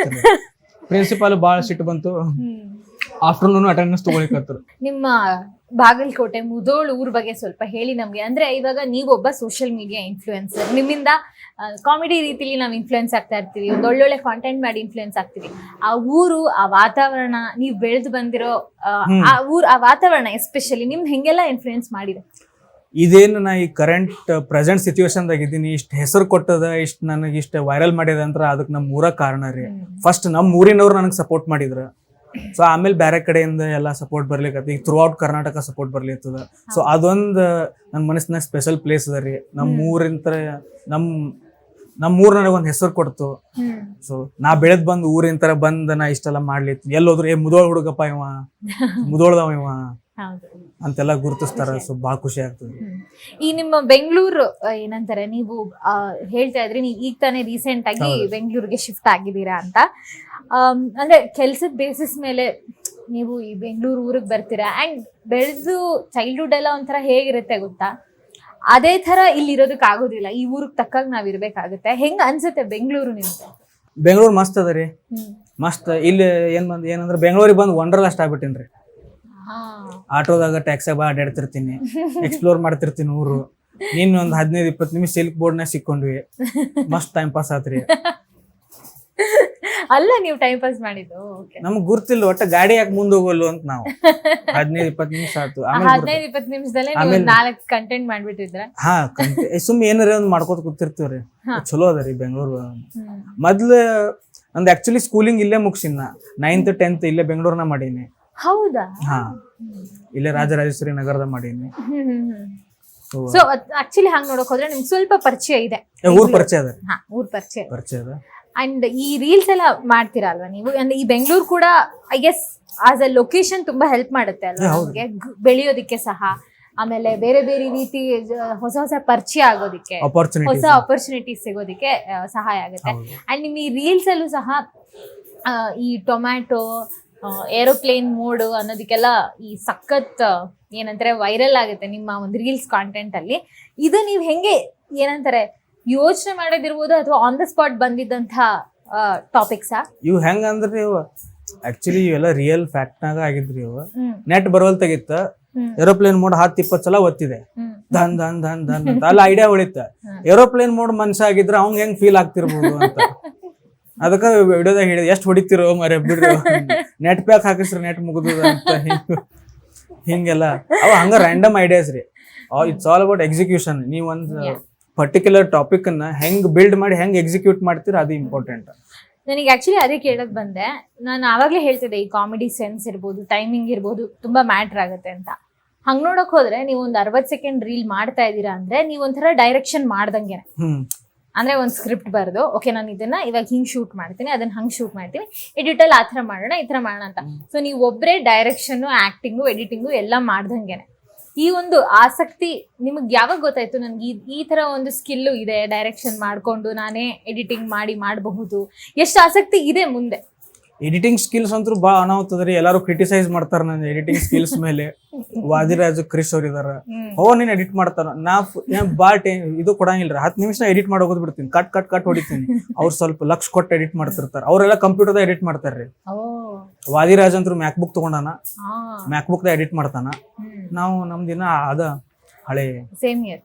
ಪ್ರಿನ್ಸಿಪಾಲ್ ಬಹಳ ಸಿಟ್ಟು ಬಂತು. ಆಫ್ಟರ್ನೂನ್ ಅಟೆಂಡೆನ್ಸ್ ತಗೊಳಿಕತ್ರು ನಿಮ್ಮ ಬಾಗಲಕೋಟೆ ಮುದೋಳ್ ಊರ್ ಬಗ್ಗೆ ಸ್ವಲ್ಪ ಹೇಳಿ ನಮ್ಗೆ. ಅಂದ್ರೆ ಇವಾಗ ನೀವೊಬ್ಬ ಸೋಷಿಯಲ್ ಮೀಡಿಯಾ ಇನ್ಫ್ಲೂಯೆನ್ಸರ್ ನಿಮ್ಮಿಂದ ಕಾಮಿಡಿ ರೀತಿಲಿ ನಾವು ಇನ್ಫ್ಲೂಯೆನ್ಸ್ ಆಗ್ತಾ ಇರ್ತೀವಿ. ಒಂದು ಒಳ್ಳೊಳ್ಳೆ ಕಾಂಟೆಂಟ್ ಮಾಡಿ ಇನ್ಫ್ಲೂಯೆನ್ಸ್ ಆಗ್ತೀವಿ. ಆ ಊರು ಆ ವಾತಾವರಣ ನೀವು ಬೆಳೆದು ಬಂದಿರೋ. ಆ ಊರ್ ಆ ವಾತಾವರಣ ಎಸ್ಪೆಷಲಿ ನಿಮ್ ಹೆಂಗೆಲ್ಲ ಇನ್ಫ್ಲೂಯೆನ್ಸ್ ಮಾಡಿದೆ? ಇದೇನು ನಾ ಈ ಕರೆಂಟ್ ಪ್ರೆಸೆಂಟ್ ಸಿಚುವೇಶನ್ದಾಗ ಇದ್ದೀನಿ ಇಷ್ಟು ಹೆಸರು ಕೊಟ್ಟದ ಇಷ್ಟು ನನಗೆ ಇಷ್ಟು ವೈರಲ್ ಮಾಡ್ಯದ ಅಂದ್ರೆ ಅದಕ್ಕೆ ನಮ್ಮ ಊರ ಕಾರಣ ರೀ. ಫಸ್ಟ್ ನಮ್ಮ ಊರಿನವ್ರು ನನಗೆ ಸಪೋರ್ಟ್ ಮಾಡಿದ್ರು. ಸೊ ಆಮೇಲೆ ಬೇರೆ ಕಡೆಯಿಂದ ಎಲ್ಲ ಸಪೋರ್ಟ್ ಬರ್ಲಿಕ್ಕೆ ಈಗ ಥ್ರೂ ಔಟ್ ಕರ್ನಾಟಕ ಸಪೋರ್ಟ್ ಬರ್ಲಿತ್ತದ. ಸೊ ಅದೊಂದು ನನ್ನ ಮನಸ್ಸಿನಾಗ ಸ್ಪೆಷಲ್ ಪ್ಲೇಸ್ ಅದ ರೀ. ನಮ್ಮ. ಊರಿಂತ ನಮ್ಮ ನಮ್ಮ ಊರ್ ನನಗೆ ಒಂದು ಹೆಸರು ಕೊಡ್ತು. ಸೊ ನಾ ಬೆಳೆದ್ ಬಂದು ಊರಿನ ಬಂದು ಬಂದ್ ನಾ ಇಷ್ಟೆಲ್ಲ ಮಾಡ್ಲಿತ್ತು. ಎಲ್ಲೋದ್ರು ಏ ಮುದೋಳ್ ಹುಡುಗಪ್ಪ ಇವ ಮುದೋಳ್ದವ ಇವ. ಅಂತೆಲ್ಲ ಗುರುತಿಸ್ತಾರ ಸೊ ಬಾ ಖುಷಿ ಆಗ್ತದೆ. ಈ ನಿಮ್ಮ ಬೆಂಗಳೂರು ಏನಂತಾರೆ ನೀವು ಹೇಳ್ತಾ ಇದ್ರಿ ನೀವು ಈಗ ತಾನೇ ರೀಸೆಂಟ್ ಆಗಿ. ಬೆಂಗಳೂರಿಗೆ ಶಿಫ್ಟ್ ಆಗಿದ್ದೀರಾ ಅಂತ. ಅಂದ್ರೆ ಕೆಲ್ಸದ ಬೇಸಿಸ್ ಮೇಲೆ ನೀವು ಈ ಬೆಂಗಳೂರು ಊರಿಗೆ ಬರ್ತೀರಾ? ಅಂಡ್ ಬೆಳೆದು ಚೈಲ್ಡ್ಹುಡ್ ಎಲ್ಲ ಒಂಥರ ಹೇಗಿರುತ್ತೆ ಗೊತ್ತಾ? ಅದೇ ತರ ಇಲ್ಲಿ ಇರೋದಕ್ಕೆ ಆಗೋದಿಲ್ಲ. ಈ ಊರಿಗೆ ತಕ್ಕಾಗ ನಾವ್ ಇರ್ಬೇಕಾಗುತ್ತೆ. ಹೆಂಗ ಅನ್ಸುತ್ತೆ ಬೆಂಗಳೂರು ನಿಮ್ಗೆ? ಬೆಂಗಳೂರು ಮಸ್ತ್ ಅದ ರೀ. ಮಸ್ತ್. ಇಲ್ಲಿ ಏನ್ ಬಂದ್ ಏನಂದ್ರೆ ಬೆಂಗಳೂರಿಗೆ ಬಂದು ವಂಡರ್ಲಾಸ್ಟ್ ಆಗ್ಬಿಟ್ಟಿನ್ರಿ. ಆಟೋದಾಗ ಟ್ಯಾಕ್ಸಾಗ ಬಾ ಅಡ್ಡಾಡ್ತಿರ್ತೀನಿ ಎಕ್ಸ್ಪ್ಲೋರ್ ಮಾಡ್ತಿರ್ತೀನಿ ಊರು. ನೀನ್ ಒಂದ್ ಹದಿನೈದು ಇಪ್ಪತ್ತು ನಿಮಿಷ ಸಿಲ್ಕ್ ಬೋರ್ಡ್ನ ಸಿಕ್ಕೊಂಡ್ವಿ. ಮಸ್ತ್ ಟೈಮ್ ಪಾಸ್ ಆತ್ರಿ. ಅಲ್ಲ ನೀವು ಟೈಮ್ ಪಾಸ್ ಮಾಡಿದ್ದು? ನಮ್ಗ್ ಗುರ್ತಿಲ್ಲ ಒಟ್ಟ ಗಾಡಿ ಯಾಕೆ ಮುಂದೆ ಹೋಗಲ್ಲು ಅಂತ ನಾವು. ಹದಿನೈದು ಇಪ್ಪತ್ತು ನಿಮಿಷ ಆಯ್ತು. ಹದಿನೈದು ಇಪ್ಪತ್ತು ನಿಮಿಷದಲ್ಲೇ ಆಮೇಲೆ- ನಾಲ್ಕು ಕಂಟೆಂಟ್ ಮಾಡ್ಬಿಟ್ಟಿದ್ರ? ಹಾ ಸುಮ್ ಏನಾರ ಒಂದ್ ಮಾಡ್ಕೋತ ಕೂತಿರ್ತೀವ್ರಿ. ಚಲೋ ಅದ ರೀ ಬೆಂಗಳೂರು. ಮೊದ್ಲು ನಂದು ಆಕ್ಚುಲಿ ಸ್ಕೂಲಿಂಗ್ ಇಲ್ಲೇ ಮುಗಿಸಿನ ನೈನ್ತ್ ಟೆಂತ್ ಇಲ್ಲೇ ಬೆಂಗಳೂರ್ನ ಮಾಡೀನಿ. ಹೌದಾ? ಹಾ. ಇಲ್ಲೇ ರಾಜರಾಜೇಶ್ವರಿ ನಗರದ ಮಾಡೀನಿ ಸೊ ಆಕ್ಚುಲಿ ಹಂಗ್ ನೋಡಕ್ ಹೋದ್ರೆ ನಿಮ್ಗೆ ಸ್ವಲ್ಪ ಪರಿಚಯ ಇದೆ. ಊರ್ ಪರಿಚಯ ಅದ? ಹಾ ಊರ್ ಪರಿಚಯ. ಪರಿಚಯ ಅದ? ಅಂಡ್ ಈ ರೀಲ್ಸ್ ಎಲ್ಲ ಮಾಡ್ತೀರಾ ಅಲ್ವಾ ನೀವು? ಅಂದ್ರೆ ಈ ಬೆಂಗಳೂರು ಕೂಡ I guess as a location ತುಂಬಾ ಹೆಲ್ಪ್ ಮಾಡುತ್ತೆ ಅಲ್ವಾ ನಿಮಗೆ. ಬೆಳೆಯೋದಿಕ್ಕೆ ಸಹ. ಆಮೇಲೆ ಬೇರೆ ಬೇರೆ ರೀತಿ ಹೊಸ ಹೊಸ ಪರಿಚಯ ಆಗೋದಿಕ್ಕೆ ಹೊಸ ಅಪಾರ್ಚುನಿಟಿ ಸಿಗೋದಿಕ್ಕೆ ಸಹಾಯ ಆಗುತ್ತೆ. ಅಂಡ್ ನಿಮ್ ಈ ರೀಲ್ಸ್ ಅಲ್ಲೂ ಸಹ ಈ ಟೊಮ್ಯಾಟೊ ಏರೋಪ್ಲೇನ್ ಮೋಡ್ ಅನ್ನೋದಕ್ಕೆಲ್ಲ ಈ ಸಖತ್ ಏನಂತಾರೆ ವೈರಲ್ ಆಗುತ್ತೆ ನಿಮ್ಮ ಒಂದು ರೀಲ್ಸ್ ಕಾಂಟೆಂಟ್ ಅಲ್ಲಿ. ಇದು ನೀವು ಹೆಂಗೆ ಏನಂತಾರೆ ಯೋಚನೆ ಮಾಡೋದಿರ್ಬೋದು ಅಥವಾ ಆನ್ ದ ಸ್ಪಾಟ್ ಬಂದಿದ್ದಂಥ ಟಾಪಿಕ್ಸ್ ಇವು ಹೆಂಗ ಅಂದ್ರೆ ಇವು? ಆಕ್ಚುಲಿ ಇವೆಲ್ಲ ರಿಯಲ್ ಫ್ಯಾಕ್ಟ್ ನಾಗ ಆಗಿದ್ರಿ ಇವು. ನೆಟ್ ಬರೋಲ್ ತೆಗಿತ್ತ. ಏರೋಪ್ಲೇನ್ ಮೋಡ್ ಹತ್ತು ಇಪ್ಪತ್ತು ಸಲ ಒತ್ತಿದೆ. ಧನ್ ಧನ್ ಧನ್ ಧನ್ ಅಂತ ಅಲ್ಲಿ ಐಡಿಯಾ ಉಳಿತ. ಏರೋಪ್ಲೇನ್ ಮೋಡ್ ಮನುಷ್ಯ ಆಗಿದ್ರೆ ಅವ್ನ್ ಹೆಂಗ್ ಫೀಲ್ ಆಗ್ತಿರ್ಬೋದು ಅಂತ. ಅದಕ್ಕ ವಿಡಿಯೋದಾಗ ಹೇಳಿದ ಎಷ್ಟು ಹೊಡಿತಿರೋ ಮರೆ ಬಿಡ್ರಿ ನೆಟ್ ಪ್ಯಾಕ್ ಹಾಕಿಸ್ರಿ ನೆಟ್ ಮುಗಿದ ಅಂತ ಹಿಂಗ್ ಹಿಂಗೆಲ್ಲ. ಅವ ಹಂಗ ರ್ಯಾಂಡಮ್ ಐಡಿಯಾಸ್ ರೀ. ಇಟ್ಸ್ ಆಲ್ ಅಬೌಟ್ ಎಕ್ಸಿಕ್ಯೂಷನ್ ನೀವು ಒಂದು ಪರ್ಟಿಕ್ಯುಲರ್ ಟಾಪಿಕ್ ಅನ್ನ ಹೆಂಗ್ ಬಿಲ್ಡ್ ಮಾಡಿ ಹೆಂಗ್ ಎಕ್ಸಿಕ್ಯೂಟ್ ಮಾಡ್ತೀರಾ ಅದು ಇಂಪಾರ್ಟೆಂಟ್ ನನಗೆ ಆಕ್ಚುಲಿ ಅದೇ ಕೇಳಕ್ ಬಂದೆ. ನಾನು ಆವಾಗಲೇ ಹೇಳ್ತಿದ್ದೆ ಈ ಕಾಮಿಡಿ ಸೆನ್ಸ್ ಇರ್ಬೋದು ಟೈಮಿಂಗ್ ಇರ್ಬೋದು ತುಂಬಾ ಮ್ಯಾಟ್ರ್ ಆಗುತ್ತೆ ಅಂತ. ಹಂಗ್ ನೋಡಕ್ ಹೋದ್ರೆ ನೀವು ಒಂದು ಅರವತ್ ಸೆಕೆಂಡ್ ರೀಲ್ ಮಾಡ್ತಾ ಇದ್ದೀರಾ ಅಂದ್ರೆ ನೀವು ಒಂಥರ ಡೈರೆಕ್ಷನ್ ಮಾಡ್ದಂಗೆ ಹ್ಮ್. ಅಂದ್ರೆ ಒಂದು ಸ್ಕ್ರಿಪ್ಟ್ ಬರೆದು ಓಕೆ ನಾನು ಇದನ್ನ ಇವಾಗ ಹಿಂಗ್ ಶೂಟ್ ಮಾಡ್ತೀನಿ ಅದನ್ನ ಹಂಗ್ ಶೂಟ್ ಮಾಡ್ತೀನಿ. ಎಡಿಟಲ್ಲಿ ಆ ಥರ ಮಾಡೋಣ ಈ ಥರ ಮಾಡೋಣ ಅಂತ. ಸೊ ನೀವು ಒಬ್ಬರೇ ಡೈರೆಕ್ಷನ್ನು ಆಕ್ಟಿಂಗು ಎಡಿಟಿಂಗು ಎಲ್ಲ ಮಾಡ್ದಂಗೆನೆ. ಈ ಒಂದು ಆಸಕ್ತಿ ನಿಮಗೆ ಯಾವಾಗ ಗೊತ್ತಾಯ್ತು? ನನ್ಗೆ ಈ ತರ ಒಂದು ಸ್ಕಿಲ್ಲು ಇದೆ ಡೈರೆಕ್ಷನ್ ಮಾಡ್ಕೊಂಡು ನಾನೇ ಎಡಿಟಿಂಗ್ ಮಾಡಿ ಮಾಡಬಹುದು. ಎಷ್ಟು ಆಸಕ್ತಿ ಇದೆ ಮುಂದೆ? ಎಡಿಟಿಂಗ್ ಸ್ಕಿಲ್ಸ್ ಅಂತೂ ಭಾಳ ಅನಾಹುತದ್ರಿ. ಎಲ್ಲಾರು ಕ್ರಿಟಿಸೈಸ್ ಮಾಡ್ತಾರ ನನ್ನ ಎಡಿಟಿಂಗ್ ಸ್ಕಿಲ್ಸ್ ಮೇಲೆ. ವಾದಿರಾಜು ಕ್ರಿಶ್ ಅವ್ರ ಇದಾರ ಓ ನೀನ್ ಎಡಿಟ್ ಮಾಡ್ತಾರ ನಾ ಬಾ ಟೈಮ್ ಇದು ಕೊಡಂಗಿಲ್ಲ ಹತ್ತು ನಿಮಿಷ ಎಡಿಟ್ ಮಾಡಿ ಹೋಗೋದ್ ಬಿಡ್ತೀನಿ. ಕಟ್ ಕಟ್ ಕಟ್ ಹೊಡಿತೀನಿ. ಅವ್ರು ಸ್ವಲ್ಪ ಲಕ್ಷ ಕೊಟ್ಟು ಎಡಿಟ್ ಮಾಡ್ತಿರ್ತಾರ. ಅವರೆಲ್ಲ ಕಂಪ್ಯೂಟರ್ದಾಗ ಎಡಿಟ್ ಮಾಡ್ತಾರ್ರಿ. ವಾದಿರಾಜ್ ಅಂತೂ ಮ್ಯಾಕ್ ಬುಕ್ ತಗೊಂಡಾನ. ಮ್ಯಾಕ್ ಬುಕ್ದಾಗ ಎಡಿಟ್ ಮಾಡ್ತಾನ. ನಾವು ನಮ್ದಿನ ಅದ ಹಳೆ ಸೇಮ್ ಇಯರ್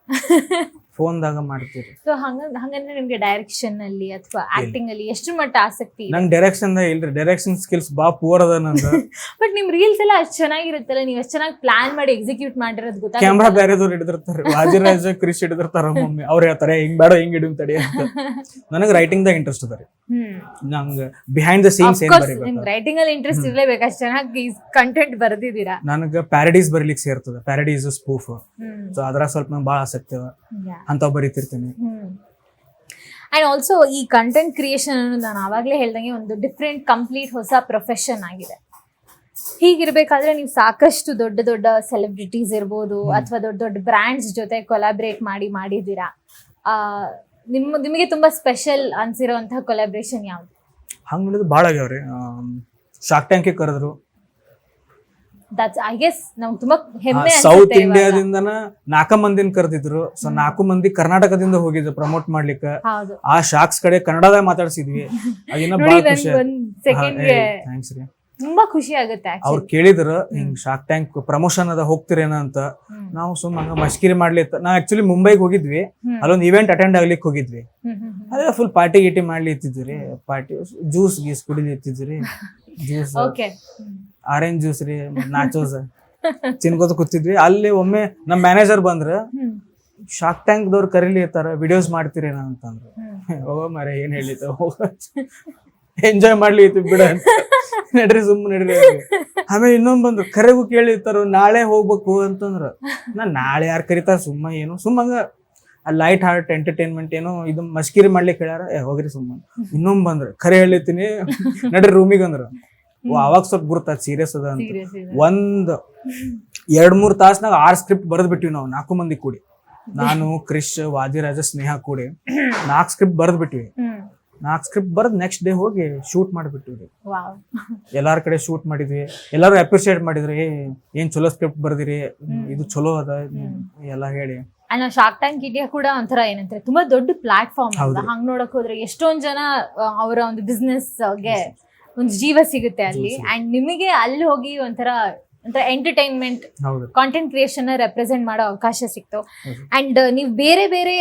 ಫೋನ್ದಾಗ ಮಾಡ್ತೀರಿ. ಸೊ ಹಂಗ ಹಂಗಂದ್ರೆ ನಿಮ್ಗೆ ಡೈರೆಕ್ಷನ್ ಅಲ್ಲಿ ಅಥವಾ ಆಕ್ಟಿಂಗ್ ಅಲ್ಲಿ ಎಷ್ಟು ಮಟ್ಟ ಆಸಕ್ತಿ ನಂಗೆ ಡೈರೆಕ್ಷನ್ ಇಲ್ರಿ. ಡೈರೆಕ್ಷನ್ ಸ್ಕಿಲ್ಸ್ ಬಾ ಪೂರ್ ಅದ ನಂದು. ಬಟ್ ನಿಮ್ ರೀಲ್ಸ್ ಎಲ್ಲ ಅಷ್ಟು ಚೆನ್ನಾಗಿರುತ್ತಲ್ಲ. ನೀವು ಎಷ್ಟು ಚೆನ್ನಾಗಿ ಪ್ಲಾನ್ ಮಾಡಿ ಎಕ್ಸಿಕ್ಯೂಟ್ ಮಾಡಿರೋದು ಗೊತ್ತಾ ಕ್ಯಾಮ್ರಾ ಬೇರೆದವ್ರು ಹಿಡಿದಿರ್ತಾರೆ. ವಾದಿರಾಜ್ ಕ್ರಿಶ್ ಹಿಡಿದಿರ್ತಾರ ಮಮ್ಮಿ. ಅವ್ರು ಹೇಳ್ತಾರೆ ಹಿಂಗ್ ಬೇಡ ಹಿಂಗ್ ಹಿಡಿಯು ತಡಿ ಅಂತ. ನನಗೆ ರೈಟಿಂಗ್ ದಾಗ ಇಂಟ್ರೆಸ್ಟ್ ಅದ ರೀ. ನಂಗೆ ಬಿಹೈಂಡ್ ದ ಸೀನ್ಸ್ ಏನ್ ಬರೀಬೇಕು? ರೈಟಿಂಗ್ ಅಲ್ಲಿ ಇಂಟ್ರೆಸ್ಟ್ ಇರಲೇಬೇಕು. ಅಷ್ಟ್ ಚೆನ್ನಾಗಿ ಕಂಟೆಂಟ್ ಬರ್ದಿದ್ದೀರಾ? ನನಗೆ ಪ್ಯಾರಡೀಸ್ ಬರೀಲಿಕ್ಕೆ ಸೇರ್ತದೆ. ಪ್ಯಾರಡೀಸ್ ಸ್ಪೂಫ್ ಸೊ ಅದ್ರಾಗ ಸ್ವಲ್ಪ ನಂಗೆ ಭಾಳ ಆಸಕ್ತಿ ಅದ. ಅಂತಾವ್ ಬರೀತಿರ್ತೀನಿ. ಅಂಡ್ ಆಲ್ಸೋ ಈ ಕಂಟೆಂಟ್ ಕ್ರಿಯೇಷನ್ ಅನ್ನು ನಾನು ಆವಾಗಲೇ ಹೇಳ್ದಂಗೆ ಒಂದು ಡಿಫ್ರೆಂಟ್ ಕಂಪ್ಲೀಟ್ ಹೊಸ ಪ್ರೊಫೆಷನ್ ಆಗಿದೆ. ಹೀಗಿರ್ಬೇಕಾದ್ರೆ ನೀವು ಸಾಕಷ್ಟು ದೊಡ್ಡ ದೊಡ್ಡ ಸೆಲೆಬ್ರಿಟೀಸ್ ಇರ್ಬೋದು ಅಥವಾ ದೊಡ್ಡ ದೊಡ್ಡ ಬ್ರ್ಯಾಂಡ್ಸ್ ಜೊತೆ ಕೊಲಾಬ್ರೇಟ್ ಮಾಡಿ ಮಾಡಿದ್ದೀರಾ? ನಿಮ್ಮ ನಿಮಗೆ ತುಂಬಾ ಸ್ಪೆಷಲ್ ಅನ್ಸಿರೋಂತಹ ಕೊಲಾಬ್ರೇಷನ್ ಯಾವುದು? ಹಂಗೆ ನೋಡಿದ್ರೆ ಭಾಳ ಆಗ್ಯಾವ್ರಿ ಶಾರ್ಕ್ ಟ್ಯಾಂಕಿಗೆ ಕರೆದ್ರು. ದಟ್ಸ್ ಐ ಗೆಸ್ ನಮ್ಗೆ ತುಂಬಾ ಹೆಮ್ಮೆ ಸೌತ್ ಅನ್ಸುತ್ತೆ ಇವಾಗ. ಇಂಡಿಯಾದಿಂದನ ನಾಲ್ಕ ಮಂದಿನ ಕರೆದಿದ್ರು. ಸೊ ನಾಲ್ಕು ಮಂದಿ ಕರ್ನಾಟಕದಿಂದ ಹೋಗಿದ್ರು ಪ್ರಮೋಟ್ ಮಾಡ್ಲಿಕ್ಕೆ. ಹೌದು. ಆ ಶಾಕ್ಸ್ ಕಡೆ ಕನ್ನಡದ ಮಾತಾಡ್ಸಿದ್ವಿ. ಅದಿನ್ನ ಬಹಳ ಖುಷಿ ನನ್ಗೆ ಒಂದ್ ಸೆಕೆಂಡ್ಗೆ ಥ್ಯಾಂಕ್ಸ್ ರೀ. ತುಂಬಾ ಖುಷಿ ಆಗುತ್ತೆ ಅವ್ರು. ಕೇಳಿದ್ರು ಹಿಂಗ್ ಶಾರ್ಕ್ ಟ್ಯಾಂಕ್ ಪ್ರಮೋಷನ್ ಅದ ಹೋಗ್ತಿರೇನ ಅಂತ. ಹ್ಮ್. ನಾವು ಸುಮ್ ಹಂಗ ಮಸ್ಕಿರಿ ಮಾಡ್ಲಿತ್ತ ನಾ ಆಕ್ಚುಲಿ ಮುಂಬೈಗೆ ಹೋಗಿದ್ವಿ. ಹ್ಮ್. ಅಲ್ಲೊಂದು ಇವೆಂಟ್ ಅಟೆಂಡ್ ಆಗ್ಲಿಕ್ಕೆ ಹೋಗಿದ್ವಿ. ಹ್ಮ್, ಹ್ಮ್, ಹ್ಮ್. ಅದೇ ಫುಲ್ ಪಾರ್ಟಿ ಗೀಟಿ ಮಾಡ್ಲಿ ಇತ್ತಿದ್ವಿ ಪಾರ್ಟಿ ಜ್ಯೂಸ್ ಗೀಸ್ ಕುಡಿಲಿ ಇತ್ತಿದ್ವಿ ಜ್ಯೂಸ್ ಓಕೆ ಆರೆಂಜ್ ಜ್ಯೂಸ್ ರೀ ನಾಚೋಸ್ ತಿನ್ಕೋತ ಕೂತಿದ್ವಿ. ಅಲ್ಲಿ ಒಮ್ಮೆ ನಮ್ ಮ್ಯಾನೇಜರ್ ಬಂದ್ರ ಶಾಕ್ ಶಾರ್ಕ್ ಟ್ಯಾಂಕ್ ದವ್ರು ಕರೀಲಿ ಇರ್ತಾರ ವಿಡಿಯೋಸ್ ಮಾಡ್ತೀರೇನ ಅಂತಂದ್ರು. ಹೋಗೋ ಮರೆ ಏನ್ ಹೇಳಿತ ಎಂಜಾಯ್ ಮಾಡ್ಲಿ ಇತ್ತು ಬಿಡ ನಡ್ರಿ ಸುಮ್ ನಡ್ರಿ ಆಮೇಲೆ ಇನ್ನೊಂದ್ ಬಂದ್ರು ಕರೆಗೂ ಕೇಳಿರ್ತಾರ ನಾಳೆ ಹೋಗ್ಬೇಕು ಅಂತಂದ್ರ. ನಾ ನಾಳೆ ಯಾರು ಕರಿತಾರ ಸುಮ್ಮ ಏನು ಸುಮ್ಮಂಗ ಲೈಟ್ ಹಾರ್ಟ್ ಎಂಟರ್ಟೈನ್ಮೆಂಟ್ ಏನೋ ಇದು ಮಸ್ಕಿರಿ ಮಾಡ್ಲಿಕ್ಕೆ ಹೇಳ್ಯಾರ ಏ ಹೋಗ್ರಿ ಸುಮ್ಮ. ಇನ್ನೊಂದ್ ಬಂದ್ರ ಖರೆ ಹೇಳಿತೀನಿ ನಡ್ರಿ ರೂಮಿಗೆ ಅಂದ್ರ. ಅವಾಗ ಸ್ವಲ್ಪ ಗುರುತಾಯ್ತು ಸೀರಿಯಸ್ ಅದ ಅಂತ. ಇದೆ. ಒಂದ್ ಎರಡ್ ಮೂರ್ ತಾಸ್ನಾಗ ಆರ್ ಸ್ಕ್ರಿಪ್ಟ್ ಬರೆದ್ ಬಿಟ್ಟಿವಿ ನಾವು ನಾಲ್ಕು ಮಂದಿ ಕೂಡಿ. ನಾನು ಕ್ರಿಶ್ ವಾದಿರಾಜ ಸ್ನೇಹ ಕೂಡಿ ನಾಲ್ಕು ಸ್ಕ್ರಿಪ್ಟ್ ಬರೆದ್ ಬಿಟ್ಟಿವಿ. ಹ್ಮ್. ನಾಲ್ಕು ಸ್ಕ್ರಿಪ್ಟ್ ಬರೆದು ನೆಕ್ಸ್ಟ್ ಡೇ ಹೋಗಿ ಶೂಟ್ ಮಾಡಿಬಿಟ್ಟಿವಿ ವಾವ್. ಎಲ್ಲಾರ ಕಡೆ ಶೂಟ್ ಮಾಡಿದ್ವಿ. ಎಲ್ಲಾರು ಅಪ್ರಿಶಿಯೇಟ್ ಮಾಡಿದ್ರಿ. ಏ ಏನ್ ಚಲೋ ಸ್ಕ್ರಿಪ್ಟ್ ಬರ್ದಿರಿ? ಇದು ಚಲೋ ಅದ. ಎಲ್ಲ ಹೇಳಿ. ಅಂಡ್ ಶಾರ್ಕ್ ಟ್ಯಾಂಕ್ ಇಂಡಿಯಾ ಕೂಡ ಒಂಥರ ಏನಂತಾರೆ ತುಂಬಾ ದೊಡ್ಡ ಪ್ಲಾಟ್ಫಾರ್ಮ್ ಹೌದು. ಹಂಗ್ ನೋಡಕ್ ಹೋದ್ರೆ ಎಷ್ಟೊಂದ್ ಜನ ಆ, ಅವರ ಒಂದು ಬಿಸ್ನೆಸ್ಗೆ ಒಂದು ಜೀವ ಸಿಗುತ್ತೆ ಅಲ್ಲಿ. ಅಂಡ್ ನಿಮಗೆ ಅಲ್ಲಿ ಹೋಗಿ ಒಂಥರ ಒಂಥರ ಎಂಟರ್ಟೈನ್ಮೆಂಟ್ ಕಾಂಟೆಂಟ್ ಕ್ರಿಯೇಷನ್ ರೆಪ್ರೆಸೆಂಟ್ ಮಾಡೋ ಅವಕಾಶ ಸಿಕ್ತು. ಅಂಡ್ ನೀವು ಬೇರೆ ಬೇರೆ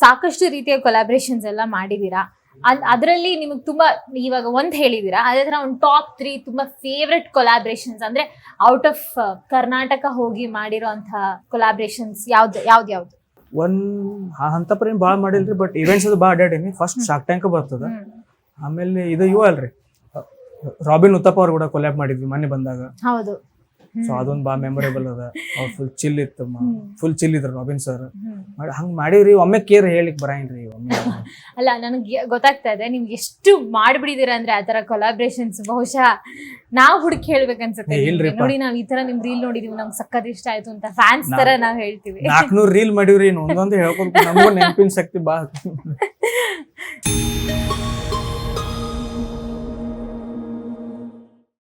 ಸಾಕಷ್ಟು ರೀತಿಯ ಕೊಲಾಬ್ರೇಷನ್ಸ್ ಎಲ್ಲ ಮಾಡಿದೀರಾ? ಅದ್- ಅದರಲ್ಲಿ ನಿಮಗೆ ತುಂಬಾ ಇವಾಗ ಒಂದ್ ಹೇಳಿದೀರಾ? ಅದೇ ತರ ಒಂದು ಟಾಪ್ ತ್ರೀ ತುಂಬಾ ಫೇವ್ರೆಟ್ ಕೊಲಾಬ್ರೇಷನ್ಸ್ ಅಂದ್ರೆ ಔಟ್ ಆಫ್ ಕರ್ನಾಟಕ ಹೋಗಿ ಮಾಡಿರೋಂಥ ಕೊಲಾಬ್ರೇಷನ್ಸ್ ಯಾವ್ದು ಯಾವ್ದು ಯಾವ್ದು? ಒನ್ ಅಂತ ಪರಿ ಭಾಳ ಮಾಡಿಲ್ರಿ ಬಟ್ ಇವೆಂಟ್ಸ್ ಅದು ಭಾಳ ಅಡ್ಡಾಡೀನಿ ಫಸ್ಟ್ ಶಾಕ್ ಟ್ಯಾಂಕ್ ಬರ್ತದ. ಆಮೇಲೆ ಇದು ಇವ ಅಲ್ರಿ ರಾಬಿನ್ ಉತ್ತಪ್ಪ ಅವ್ರು ಕೂಡ ಕೊಲ್ಯಾಬ್ ಮಾಡಿದ್ವಿ ಮೊನ್ನೆ ಬಂದಾಗ. ಹೌದು. ಸೊ ಅದೊಂದು ಬಾ ಮೆಮೊರೇಬಲ್ ಅದ. ಅವ್ರು ಫುಲ್ ಚಿಲ್ ಇತ್ತು ಫುಲ್ ಚಿಲ್ ಇದ್ರು ರಾಬಿನ್ ಸರ್ ಹಂಗ ಮಾಡಿವ್ರಿ ಒಮ್ಮೆ ಕೇರ್ ಹೇಳಿಕ್ ಬರಂಗಿಲ್ರಿ ಒಮ್ಮೆ. ಅಲ್ಲ ನನಗೆ ಗೊತ್ತಾಗ್ತಾ ಇದೆ ನಿಮ್ಗೆ ಎಷ್ಟು ಮಾಡ್ಬಿಡಿದಿರ ಅಂದ್ರೆ ಆತರ ಕೊಲಾಬ್ರೇಷನ್ಸ್ ಬಹುಶಃ ನಾವು ಹುಡುಕಿ ಹೇಳ್ಬೇಕನ್ಸುತ್ತೆ. ನೋಡಿ ನಾವ್ ಈ ತರ ನಿಮ್ ರೀಲ್ ನೋಡಿದೀವಿ ನಮ್ಗೆ ಸಖತ್ ಇಷ್ಟ ಆಯ್ತು ಅಂತ ಫ್ಯಾನ್ಸ್ ತರ ನಾವ್ ಹೇಳ್ತೀವಿ. ನಾಲ್ಕನೂರು ರೀಲ್ ಮಾಡಿವ್ರಿ ಒಂದೊಂದು ಹೇಳ್ಕೊಂಡು ನಮಗೂ ನೆನಪಿನ ಶಕ್ತಿ ಭಾಳ